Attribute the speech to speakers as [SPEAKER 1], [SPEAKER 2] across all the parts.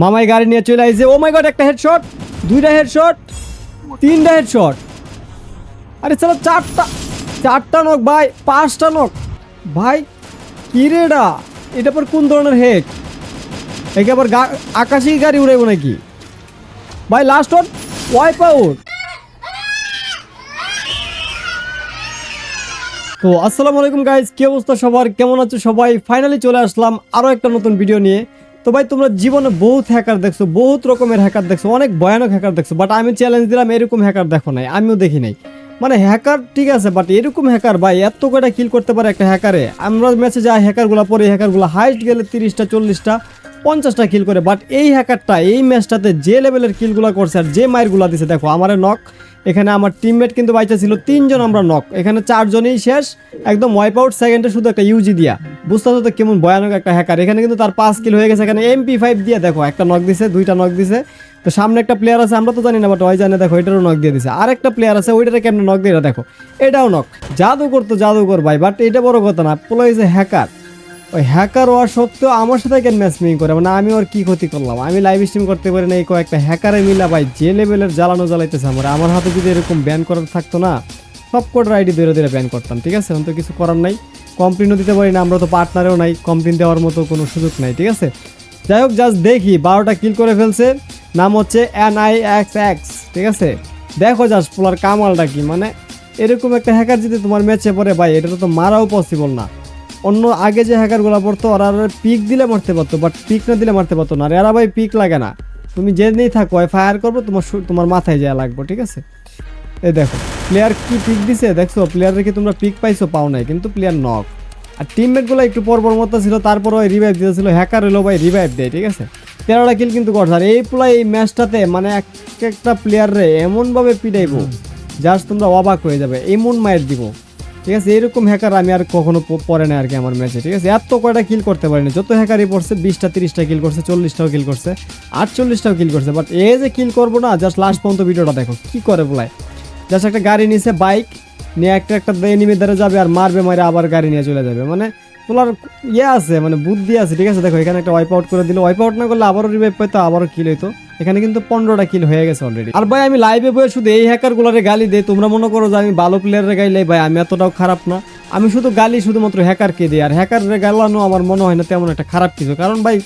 [SPEAKER 1] মামাই গাড়ি নিয়ে চলে আইছে। ও মাই গড একটা হেডশট দুইটা হেডশট তিনটা হেডশট আরে চলো, চারটা চারটা নক ভাই, পাঁচটা নক ভাই, কি রে এটা? পর কোন ধরনের হেড একে আবার আকাশেই গাড়ি উড়াইব নাকি? ভাই লাস্ট ওয়ান ওয়াইপ আউট তো, আসসালামু আলাইকুম গাইজ কি অবস্থা সবার? কেমন আছো সবাই? ফাইনালি চলে আসলাম আরও একটা নতুন ভিডিও নিয়ে। তো ভাই, তোমরা জীবনে বহুত হ্যাকার দেখছ, বহুত রকমের হ্যাকার দেখছ, অনেক ভয়ানক হ্যাকার দেখছ বাট আমি চ্যালেঞ্জ দিলাম, এরকম হ্যাকার দেখো নাই, আমিও দেখি নাই। মানে হ্যাকার ঠিক আছে বাট এরকম হ্যাকার ভাই, এত কয়টা কিল করতে পারে একটা হ্যাকারে আমরা ম্যাচে যাই হ্যাকারগুলো পরে হ্যাকারগুলো হাইস্ট গেলে তিরিশটা, চল্লিশটা, পঞ্চাশটা কিল করে বাট এই হ্যাকারটা এই ম্যাচটাতে যে লেভেলের কিলগুলো করছে আর যে মায়েরগুলো দিছে, দেখো, আমার নক এখানে আমার টিমমেট কিন্তু বাইচা ছিল তিনজন, আমরা নক এখানে চারজনেই শেষ, একদম ওয়াইপ আউট সেকেন্ডে শুধু একটা ইউজি দিয়া। বুঝতে তো কেমন ভয়ানক একটা হ্যাকার এখানে কিন্তু তার পাঁচ কিল হয়ে গেছে, এখানে এমপি ফাইভ দিয়ে দেখো, একটা নক দিছে, দুইটা নক দিছে। তো সামনে একটা প্লেয়ার আছে, আমরা তো জানি না বাট ওই জানে দেখো, এটারও নক দিয়ে দিছে। আর একটা প্লেয়ার আছে, ওইটারে কেমন নক দিয়ে দেখো। এটাও নক জাদুকর তো জাদুকর ভাই বাট এটা বড় কথা না পোলা হ্যাকার ওই হ্যাকার হওয়া সত্ত্বেও আমার সাথে কেন ম্যাচ মেকিং করে? মানে আমি ওর কি ক্ষতি করলাম? আমি লাইভ স্ট্রিম করতে পারি না, এই কয়েকটা হ্যাকারে মিলা ভাই যে লেভেলের জ্বালানো জ্বালাইতেছে আমার। আমার হাতে যদি এরকম ব্যান করার থাকতো না, সব কোটার আইডি ধরে ধরে ব্যান করতাম, ঠিক আছে? তো কিছু করার নাই। কমপ্লেনও দিতে পারি না, আমরা তো পার্টনারেও নাই কমপ্লেন দেওয়ার মতো কোনো সুযোগ নাই, ঠিক আছে? যাই হোক জাস্ট দেখি, বারোটা কিল করে ফেলছে। নাম হচ্ছে এন আই এক্স এক্স ঠিক আছে? দেখো জাস্ট পোলার কামালটা কি মানে এরকম একটা হ্যাকার যদি তোমার ম্যাচে পড়ে, ভাই, এটা তো মারাও পসিবল না। অন্য আগে যে হ্যাকারগুলো পড়তো ওরা পিক দিলে মারতে পারতো বাট পিক না দিলে মারতে পারতো না। আর এরা ভাই পিক লাগে না। তুমি যে নেই থাকো ফায়ার করব তোমার তোমার মাথায় যায় লাগবো ঠিক আছে? এই দেখো প্লেয়ার কি পিক দিছে? দেখছ প্লেয়ার রেখে তোমরা পিক পাইছো? পাও নাই কিন্তু প্লেয়ার নক আর টিমমেটগুলো একটু পরপর মতো ছিল তারপর ওই রিভাইভ দিতেছিল হ্যাকার এলো ভাই রিভাইভ দেয় ঠিক আছে? তেরোটা কিল কিন্তু করছে। আর এই প্লাই এই ম্যাচটাতে মানে এক একটা প্লেয়াররে এমনভাবে পিটাইবো জাস্ট তোমরা অবাক হয়ে যাবে এমন মায়ের দিব। ঠিক আছে, এরকম হ্যাকার আমি আর কখনো পরে না আর কি আমার ম্যাচে ঠিক আছে? এত কয়টা কিল করতে পারিনি। যত হ্যাকারই পড়ছে, বিশটা, তিরিশটা কিল করছে, চল্লিশটাও কিল করছে, আটচল্লিশটাও কিল করছে বাট এ যে কিল করব না জাস্ট লাস্ট পর্যন্ত ভিডিওটা দেখো, কি করে বলায়? জাস্ট একটা গাড়ি নিয়েছে বাইক নিয়ে একটা একটা এনিমি দ্বারা যাবে আর মারবে মারে আবার গাড়ি নিয়ে চলে যাবে। মানে তোলার ইয়ে আছে মানে বুদ্ধি আছে, ঠিক আছে? দেখো, এখানে একটা ওয়াইপ আউট করে দিল। ওয়াইপ আউট না করলে আবারও রিভাইভ পাইতো আবারও কিল হইতো। এখানে কিন্তু পনেরোটা কিল হয়ে গেছে অলরেডি আর ভাই, আমি লাইভে বসে শুধু এই হ্যাকার গুলারে গালি দেই, তোমরা মনে করো যে আমি ভালো প্লেয়ারের গাইলে, ভাই, আমি এতটাও খারাপ না। আমি শুধু গালি শুধুমাত্র হ্যাকারকে দিই, আর হ্যাকারের গালানো আমার মনে হয় না তেমন একটা খারাপ কিছু। কারণ ভাই,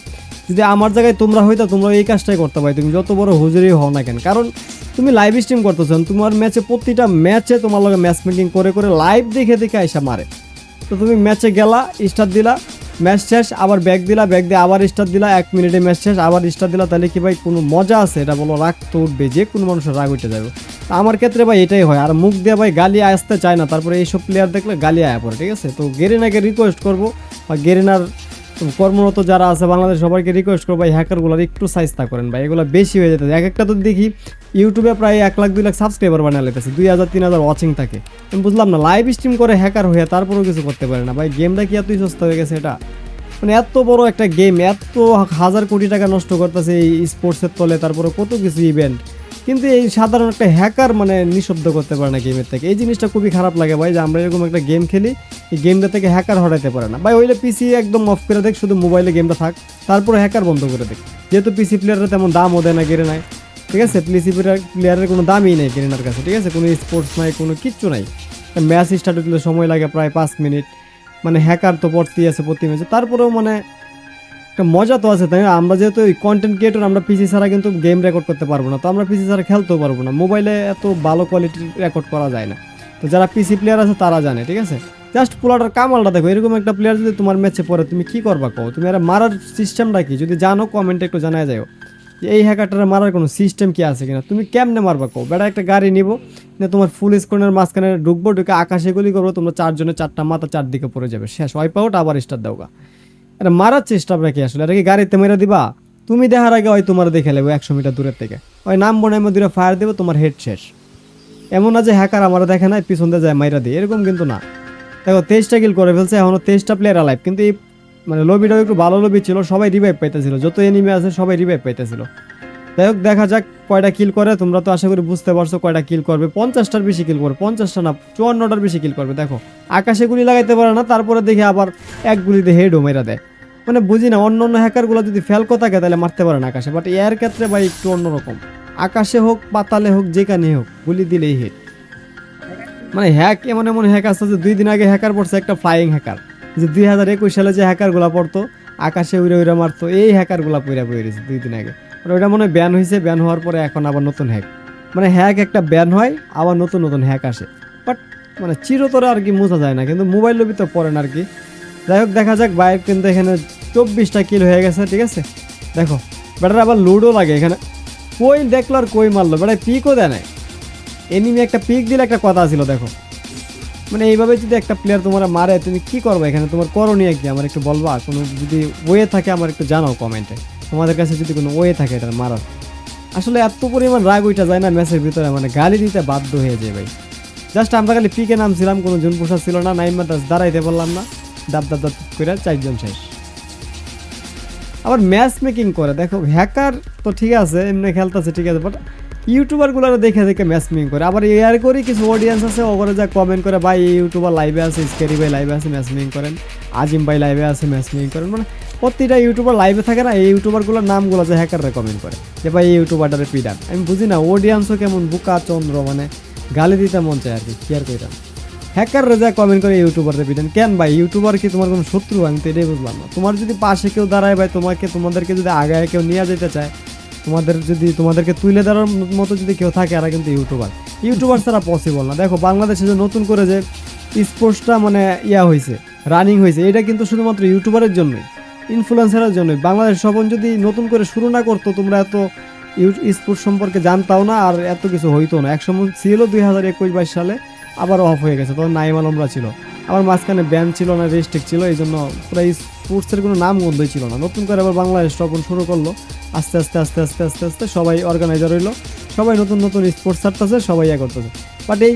[SPEAKER 1] যদি আমার জায়গায় তোমরা হইতো, তোমরা এই কাজটাই করতে পারি তুমি যত বড় হুজুরি হও না কেন। কারণ তুমি লাইভ স্ট্রিম করতেছো, তোমার ম্যাচে প্রতিটা ম্যাচে তোমার লগে ম্যাচ মেকিং করে করে লাইভ দেখে দেখে আইসা মারে। তো তুমি ম্যাচে গেলা স্টার দিলা, ম্যাচ শেষ, আবার ব্যাগ দিলা ব্যাগ দিয়ে আবার স্টার্ট দিলা, এক মিনিটে ম্যাচ শেষ, আবার স্টার দিলা। তাহলে কি ভাই, কোনো মজা আছে? এটা বলো, রাগ তো উঠবে, যে কোনো মানুষের রাগ উঠে যাবে। তা আমার ক্ষেত্রে ভাই, এটাই হয়। আর মুখ দিয়ে ভাই, গালি আসতে চায় না। তারপরে এইসব প্লেয়ার দেখলে গালি আয়া পড়ে, ঠিক আছে? তো গেরিনাকে রিকোয়েস্ট করব, বা গেরিনার কর্মরত যারা আছে বাংলাদেশ, সবাইকে রিকোয়েস্ট করব ভাই হ্যাকারগুলোর একটু সাইজটা করেন ভাই, এগুলো বেশি হয়ে যেতে এক একটা তো দেখি ইউটিউবে প্রায় এক লাখ, দুই লাখ সাবস্ক্রাইবার বানিয়ে লেতেছে, দুই হাজার, তিন হাজার ওয়াচিং থাকে। আমি বুঝলাম না লাইভ স্ট্রিম করে হ্যাকার হয়ে তারপরেও কিছু করতে পারে না। ভাই গেমটা কি এতই সস্তা হয়ে গেছে এটা? মানে এত বড় একটা গেম এত হাজার কোটি টাকা নষ্ট করতেছে এই স্পোর্টসের তলে, তারপরে কত কিছু ইভেন্ট কিন্তু এই সাধারণ একটা হ্যাকার মানে নিঃশব্দ করতে পারে না গেমের থেকে। এই জিনিসটা খুবই খারাপ লাগে ভাই, যে আমরা এরকম একটা গেম খেলি, এই গেমটা থেকে হ্যাকার হটাইতে পারে না। ভাই ওইলে পিসি একদম অফ করে দেখ, শুধু মোবাইলে গেমটা থাক, তারপরে হ্যাকার বন্ধ করে দেখ। যেহেতু পিসি প্লেয়ারের তেমন দামও দেয় না গেড়ে নাই, ঠিক আছে? পিসি প্লেয়ারের কোনো দামই নেই গেরিনার কাছে, ঠিক আছে? কোনো স্পোর্টস নাই, কোনো কিচ্ছু নাই। ম্যাচ স্টার্ট হতে সময় লাগে প্রায় পাঁচ মিনিট মানে হ্যাকার তো পড়তেই আছে প্রতি ম্যাচে তারপরেও মানে একটা মজা তো আছে, তাই আমরা যেহেতু ওই কন্টেন্ট ক্রিয়েটর আমরা পিসি ছাড়া কিন্তু গেম রেকর্ড করতে পারব না। তো আমরা পিসি ছাড়া খেলতেও পারব না। মোবাইলে এত ভালো কোয়ালিটির রেকর্ড করা যায় না। তো যারা পিসি প্লেয়ার আছে, তারা জানে, ঠিক আছে? জাস্ট পোলাটার কামালটা দেখো। এরকম একটা প্লেয়ার যদি তোমার ম্যাচে পড়ে, তুমি কি করবা কও? তুমি আর মারার সিস্টেমটা কি? যদি জানো কমেন্টে একটু জানায় যাও যে এই হ্যাকারটার মারার কোনো সিস্টেম কি আছে কিনা? তুমি কেমনে মারবা কও? বেড়া একটা গাড়ি নিবো না তোমার ফুল স্ক্রিনের মাঝখানে ঢুকবো, ঢুকে আকাশে গুলি করব, তোমরা চারজনে চারটা মাথা চারদিকে পড়ে যাবে। শেষ ওয়াইপ আউট আবার স্টার দাও গা। এটা মারার চেষ্টা আপনার কি আসলে, এটা কি গাড়িতে মেরে দিবা? তুমি দেখার আগে ওই তোমার দেখে নেব একশো মিটার দূরের থেকে। ওই নাম বনে দূরে ফায়ার দেবো, তোমার হেড শেষ। এমন না যে হ্যাকার আমার দেখে নাই, পিছন দিয়ে যায় মাইরা দিয়ে, এরকম কিন্তু না। দেখো, তেইশটা কিল করে ফেলছে, এখনও তেইশটা প্লেয়ার আলাইভ কিন্তু এই মানে লবিটাও একটু ভালো লবি ছিল, সবাই রিভাইভ পাইতেছিল। যত এনিমে আছে, সবাই রিভাইভ পাইতেছিল। যাই হোক, দেখা যাক কয়টা কিল করে, তোমরা তো আশা করি বুঝতে পারছ কয়টা কিল করবে। পঞ্চাশটার বেশি কিল করবে, পঞ্চাশটা না, চুয়ান্নটার বেশি কিল করবে। দেখো, আকাশে গুলি লাগাইতে পারে না, তারপরে দেখে আবার এক গুলিতে হেডও মেরা দেয়। মানে বুঝি না, অন্য অন্য হ্যাকারগুলো যদি ফেলকো থাকে তাহলে মারতে পারে না আকাশে। বাট এর ক্ষেত্রে ভাই একটু অন্যরকম। আকাশে হোক, পাতালে হোক, যেখানে হোক, গুলি দিলেই হিট মানে হ্যাক এমন এমন হ্যাক আসতে যে দুই দিন আগে হ্যাকার পড়ছে একটা ফ্লাইং হ্যাকার যে দুই হাজার একুশ সালে যে হ্যাকারগুলো পড়তো, আকাশে উড়ে উড়ে মারতো, এই হ্যাকারগুলো পইরা পড়ে গেছে দুই দিন আগে। মানে ওটা মনে হয় ব্যান হয়েছে ব্যান হওয়ার পরে এখন আবার নতুন হ্যাক মানে হ্যাক একটা ব্যান হয়, আবার নতুন নতুন হ্যাক আসে। বাট মানে চিরতরে আর কি বোঝা যায় না, কিন্তু মোবাইল লবি তো পড়েন আর কি। যাই হোক, দেখা যাক বাইক কিন্তু এখানে চব্বিশটা কিল হয়ে গেছে, ঠিক আছে? দেখো, বেটার আবার লুডো লাগে এখানে। কই দেখল আর কই মারলো? বেটা পিকও দেয় নাই। এনিমি একটা পিক দিলে একটা কথা ছিল, দেখো। মানে এইভাবে যদি একটা প্লেয়ার তোমার মারে, তুমি কি করবে এখানে? তোমার করণীয় কি? আমার একটু বলবা? কোনো যদি ওয়ে থাকে, আমার একটু জানাও কমেন্টে তোমাদের কাছে যদি কোনো ওয়ে থাকে এটা মারার। আসলে এত পরিমাণ রাগ ওইটা যায় না ম্যাচের ভিতরে মানে গালি দিতে বাধ্য হয়ে যায় ভাই। জাস্ট আমরা খালি পিকে নামছিলাম, কোনো জুন পোষা ছিল না নাইমা দাস দাঁড়াইতে পারলাম না। দাব দাব দাব করে চারজন শেষ। আবার ম্যাচ মেকিং করে, দেখো হ্যাকার তো ঠিক আছে, এমনি খেলতেছে, ঠিক আছে বাট ইউটিউবারগুলো দেখে দেখে ম্যাচ মেকিং করে। আবার এয়ার করে কিছু অডিয়েন্স আছে ওপরে যা কমেন্ট করে, ভাই ইউটিউবার লাইভে আছে স্কেরি ভাই লাইভে আছে ম্যাচ মেকিং করেন। আজিম ভাই লাইভে আছে ম্যাচ মেকিং করেন। মানে প্রতিটা ইউটিউবার লাইভে থাকে না, এই ইউটিউবারগুলোর নামগুলো যে হ্যাকাররা কমেন্ট করে, যে, ভাই, এই ইউটিউবারটারে পিডান। আমি বুঝি না অডিয়েন্সও কেমন বুকা, চন্দ্র মানে গালি দিতে মন চায় আর কি কি আর কইতাম। হ্যাকাররা যা কমেন্ট করে ইউটিউবারদের পিটেন। কেন ভাই ইউটিউবার কি তোমার কোনো শত্রু? আমি তো এটাই বুঝলাম না। তোমার যদি পাশে কেউ দাঁড়ায় ভাই, তোমাকে, তোমাদেরকে যদি আগায় কেউ নিয়ে যেতে চায়, তোমাদের যদি, তোমাদেরকে তুলে দেওয়ার মতো যদি কেউ থাকে, এরা কিন্তু ইউটিউবার ইউটিউবার ছাড়া পসিবল না। দেখো, বাংলাদেশে যে নতুন করে যে স্পোর্টসটা মানে ইয়া হয়েছে রানিং হয়েছে এটা কিন্তু শুধুমাত্র ইউটিউবারের জন্যই ইনফ্লুয়েন্সারের জন্যই। বাংলাদেশ সবন যদি নতুন করে শুরু না করতো, তোমরা এত ইউ স্পোর্টস সম্পর্কে জানতাও না, আর এত কিছু হইতো না। একসময় ছিল দুই হাজার একুশ বাইশ সালে আবার অফ হয়ে গেছে, তখন নাইম আলমরা ছিল। আবার মাঝখানে ব্যান ছিল না রেস্ট্রিক্ট ছিল এই জন্য পুরো স্পোর্টসের কোনো নাম গন্ধই ছিল না। নতুন করে আবার বাংলাদেশ তখন শুরু করল। আস্তে আস্তে আস্তে আস্তে আস্তে আস্তে সবাই অর্গানাইজার হইল। সবাই নতুন নতুন স্পোর্টস ছাড়তেছে, সবাই ইয়ে করতেছে। বাট এই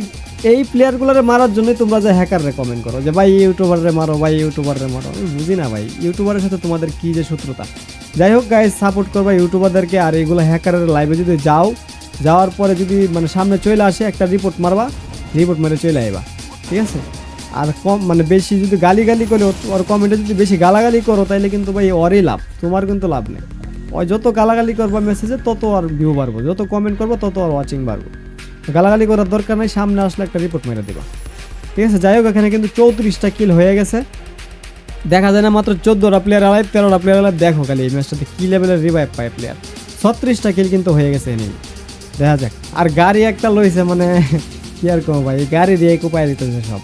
[SPEAKER 1] এই প্লেয়ারগুলোরে মারার জন্যই তোমরা যে হ্যাকার রেকমেন্ড করো, যে ভাই ইউটিউবারে মারো, ভাই ইউটিউবারে মারো, আমি বুঝি না ভাই। ইউটিউবারের সাথে তোমাদের কী যে শত্রুতা। যাই হোক গাইজ সাপোর্ট করবা ইউটিউবারদেরকে আর এইগুলো হ্যাকারের লাইভে যদি যাও, যাওয়ার পরে যদি মানে সামনে চলে আসে, একটা রিপোর্ট মারবা। রিপোর্ট মেরে চলে আইবা, ঠিক আছে? আর কম মানে বেশি যদি গালি গালি করে, ওর কমেন্টে যদি বেশি গালাগালি করো তাহলে কিন্তু ভাই ওরই লাভ, তোমার কিন্তু লাভ নেই। ওই যত গালাগালি করব মেসেজে তত আর ভিউ বাড়বো। যত কমেন্ট করব, তত আর ওয়াচিং বাড়বো। গালাগালি করার দরকার নেই, সামনে আসলে একটা রিপোর্ট মেরে দেবা। ঠিক আছে? যাই হোক, এখানে কিন্তু চৌত্রিশটা কিল হয়ে গেছে। দেখা যায় না মাত্র চোদ্দোটা প্লেয়ার আলাইভ তেরোটা প্লেয়ার আলাইভ দেখো খালি এই ম্যাচটাতে কী লেভেলের রিভাইভ পায় প্লেয়ার ছত্রিশটা কিল কিন্তু হয়ে গেছে এনেই দেখা যাক। আর গাড়ি একটা লইছে মানে কি আর কম ভাই? গাড়ি দিয়ে কোপায় দিতেছে সব।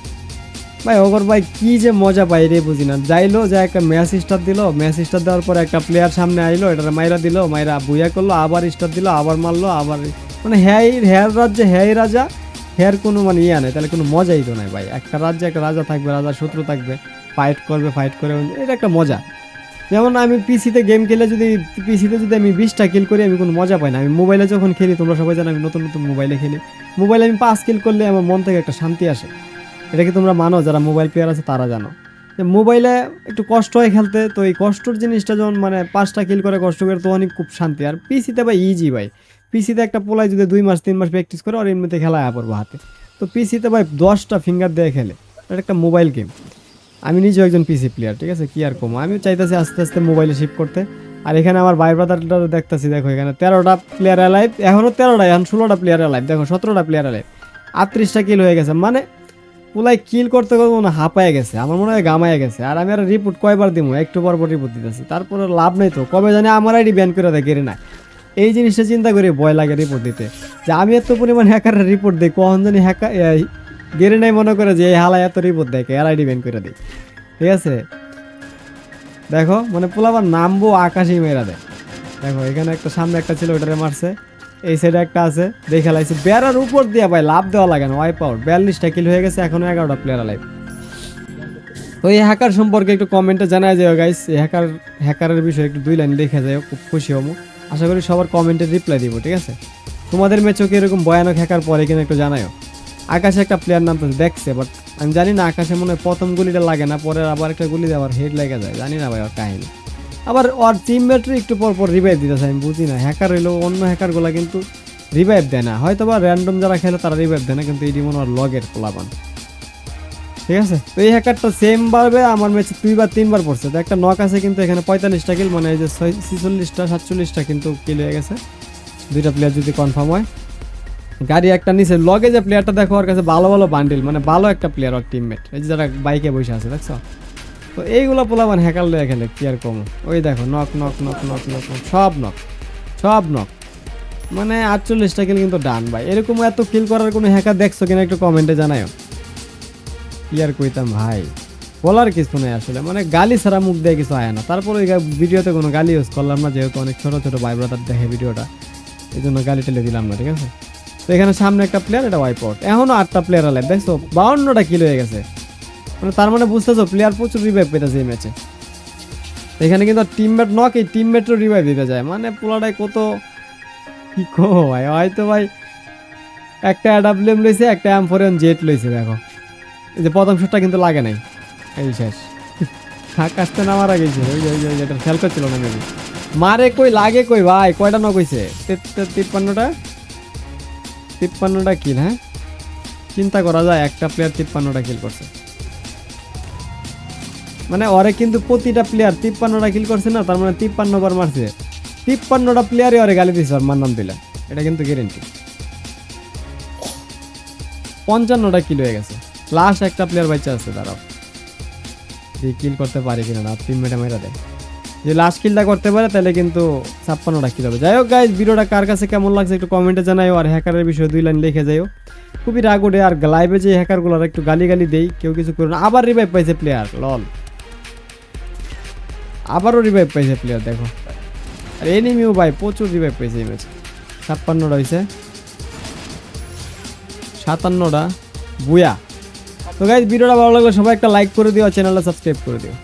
[SPEAKER 1] ভাই, ওগর ভাই, কি যে মজা পাই রে, বুঝি না। যাইলো, যে একটা ম্যাচ স্টার দিল ম্যাচ স্টার দেওয়ার পরে একটা প্লেয়ার সামনে আইলো এটা মাইরা দিল, মাইরা বুয়া করল, আবার স্টার দিল, আবার মারলো, আবার মানে হ্যাঁ হ্যার রাজ্যে হ্যাঁ রাজা, হ্যার কোনো মানে ইয়া নেই, তাহলে কোনো মজাই তো নাই ভাই। একটা রাজ্যে একটা রাজা থাকবে, রাজার শত্রু থাকবে ফাইট করবে ফাইট করে, এটা একটা মজা। যেমন আমি পিসিতে গেম খেলে যদি পিসিতে যদি আমি বিশটা কিল করি, আমি কোনো মজা পাই না। আমি মোবাইলে যখন খেলি, তোমরা সবাই জানো আমি নতুন নতুন মোবাইলে খেলি। মোবাইলে আমি পাঁচ কিল করলে আমার মন থেকে একটা শান্তি আসে। এটা কি তোমরা মানো? যারা মোবাইল প্লেয়ার আছে, তারা জানো। যে মোবাইলে একটু কষ্ট হয় খেলতে, তো এই কষ্টর জিনিসটা যখন মানে পাঁচটা কিল করে কষ্ট করে তো অনেক খুব শান্তি। আর পিসিতে ভাই ইজি ভাই। পিসিতে একটা পোলায় যদি দুই মাস, তিন মাস প্র্যাকটিস করে আর এমনিতে খেলা পড়ব হাতে। তো পিসিতে ভাই দশটা ফিঙ্গার দিয়ে খেলে। এটা একটা মোবাইল গেম আমি নিজেও একজন পিসি প্লেয়ার ঠিক আছে? কি আর কম? আমি চাইতেছি আস্তে আস্তে মোবাইলে শিফট করতে। আর এখানে আমার ভাই ব্রাদারটা দেখতেছি, দেখো এখানে তেরোটা প্লেয়ার অ্যালাইভ এখনও তেরোটা, এখন ষোলোটা প্লেয়ার অ্যালাইভ দেখো সতেরোটা প্লেয়ার অ্যালাইভ আটত্রিশটা কিল হয়ে গেছে। মানে পুলাই কিল করতে করতে মনে হাঁপায় গেছে, আমার মনে হয় গামায় গেছে। আর আমি আর রিপোর্ট কয়বার দিব একটু পর পর রিপোর্ট দিতেছি। তারপরে লাভ নেই তো, কবে জানি আমার আইডি ব্যান করে দেয় গেরে না এই জিনিসটা চিন্তা করে, ভয় লাগে রিপোর্ট দিতে। যে আমি এত পরিমাণ হ্যাকারের রিপোর্ট দিই, কখন জানি হ্যাকার গেরে নাই মনে করে যে, এই হালায় এত রিপোর্ট দেয় আর আইডি ব্যান করে দিই ঠিক আছে? দেখো মানে পোলাবার নামবো আকাশেই মেরা দেয়। দেখো, এখানে একটা সামনে একটা ছিল ওটারে মারছে, এই সাইডে একটা আছে, দেখে লাগছে বেড়ার উপর দিয়ে ভাই, লাভ দেওয়া লাগে না ওয়াইপ আউট বিয়াল্লিশটা কিল হয়ে গেছে, এখনও এগারোটা প্লেয়ার লাইভ তো এই হ্যাকার সম্পর্কে একটু কমেন্টে জানাই যায় গাইস এই হ্যাকার হ্যাকারের বিষয়ে একটু দুই লাইন দেখে যায় খুব খুশি হব। আশা করি সবার কমেন্টে রিপ্লাই দিব, ঠিক আছে? তোমাদের ম্যাচও কি এরকম ভয়ানক হ্যাকার পরে কিনা একটু জানাও আকাশে একটা প্লেয়ার নামতে দেখছে বাট আমি জানি না আকাশে মনে হয় প্রথম গুলিটা লাগে না পরে আবার একটা গুলি আবার হেড লেগে যায়, জানি না ভাই ওর কাহিনী। আবার ওর টিমমেটরে একটু পর পর রিভাইভ দিতেছে, আমি বুঝি না হ্যাকার হইলেও অন্য হ্যাকারগুলো কিন্তু রিভাইভ দেয় না। হয়তো বা র্যান্ডম যারা খেলে তারা রিভাইভ দেয় না, কিন্তু এটি মনে হয় লগের পোলাপান। ঠিক আছে? তো এই হ্যাকারটা সেম ভাবে আমার ম্যাচে দুইবার তিনবার পড়ছে। তো একটা নক আছে কিন্তু এখানে পঁয়তাল্লিশটা কিল মানে এই যে ছয়, ছিচল্লিশটা, সাতচল্লিশটা কিন্তু কিল হয়ে গেছে। দুইটা প্লেয়ার যদি কনফার্ম হয়। গাড়ি একটা নিচে লগে যে প্লেয়ারটা দেখো ওর কাছে ভালো ভালো বান্ডিল মানে ভালো একটা প্লেয়ার ওর টিমমেট এই যে যারা বাইকে বসে আছে, দেখছ? তো এইগুলো পোলাবান হ্যাকার লয়ে খেলে, কি আর কম? ওই দেখো knock knock knock knock knock সব নক সব নক মানে আটচল্লিশটা কিল কিন্তু ডান ভাই। এরকম এত কিল করার কোনো হ্যাকার দেখছ কিনা একটু কমেন্টে জানাও কি আর কইতাম, ভাই? বলার কিছু নেই আসলে মানে গালি ছাড়া মুখ দিয়ে কিছু আয় না। তারপরে ওই ভিডিওতে কোনো গালি ইউজ করলাম না, যেহেতু অনেক ছোট ছোট ভাই ব্রাদার দেখে ভিডিওটা এই জন্য গালি টেলে দিলাম না, ঠিক আছে? এখানে সামনে একটা প্লেয়ার এটা ওয়াইপ আউট এখনও আটটা প্লেয়ার আলে দেখছ? বাউন্নটা কিল হয়ে গেছে। মানে তার মানে বুঝতেছো প্লেয়ার প্রচুর রিভাইভ পেতেছে এই ম্যাচে এখানে কিন্তু টিমমেট নক এই টিমমেটও রিভাইভ দিতে যায়। মানে পোলাটাই কত কি কো ভাই? হয়তো ভাই একটা অ্যাডাব্লিউএম লইছে, একটা অ্যাম্ফোরিয়ন জেট লইছে, দেখো। এই যে প্রথম শটটা কিন্তু লাগে নাই। এই শেষ। নামার আগে ছিল ওই যে, ওই ওই যে, এটা খেয়াল করছিল না মেবি মারে কই, লাগে কই, ভাই? কয়টা নক হইছে? তিপ্পান্নটা? তিপ্পান্নটা কিল হ্যাঁ? চিন্তা করা যায়, একটা প্লেয়ার তিপ্পান্নটা কিল করছে। মানে ওরে কিন্তু প্রতিটা প্লেয়ার তিপ্পান্নটা কিল করছে না, তার মানে তিপ্পান্ন বার মারছে। তিপ্পান্নটা প্লেয়ারই ওরে গালি দিছে ওর মান্নাম দিলে। এটা কিন্তু গ্যারেন্টি পঞ্চান্নটা কিল হয়ে গেছে। লাস্ট একটা প্লেয়ার বাচ্চা আছে, দাঁড়াও। যে কিল করতে পারে কিনা না টিমমেটে মেরা দেয়। যে লাস্ট কিলটা করতে পারে, তাহলে কিন্তু ছাপ্পান্নটা কিল হবে। যাই হোক গাইজ ভিডিওটা কার কাছে কেমন লাগছে একটু কমেন্টে জানাইও, আর হ্যাকারের বিষয়ে দুই লাইন লিখে যাইও। খুবই রাগ ওঠে, আর লাইভে যে হ্যাকারগুলোর একটু গালি গালি দেই, কেউ কিছু করে না। আবার রিভাইভ পাইছে প্লেয়ার লল আবারও রিভাইভ পাইছে প্লেয়ার দেখো। আর এনিমিও ভাই, প্রচুর রিভাইভ পাইছে এই ম্যাচ ছাপ্পান্নটা হয়েছে সাতান্নটা। বুয়া। তো গাইজ ভিডিওটা ভালো লাগলে সবাই একটা লাইক করে দিও, আর চ্যানেলটা সাবস্ক্রাইব করে দিও।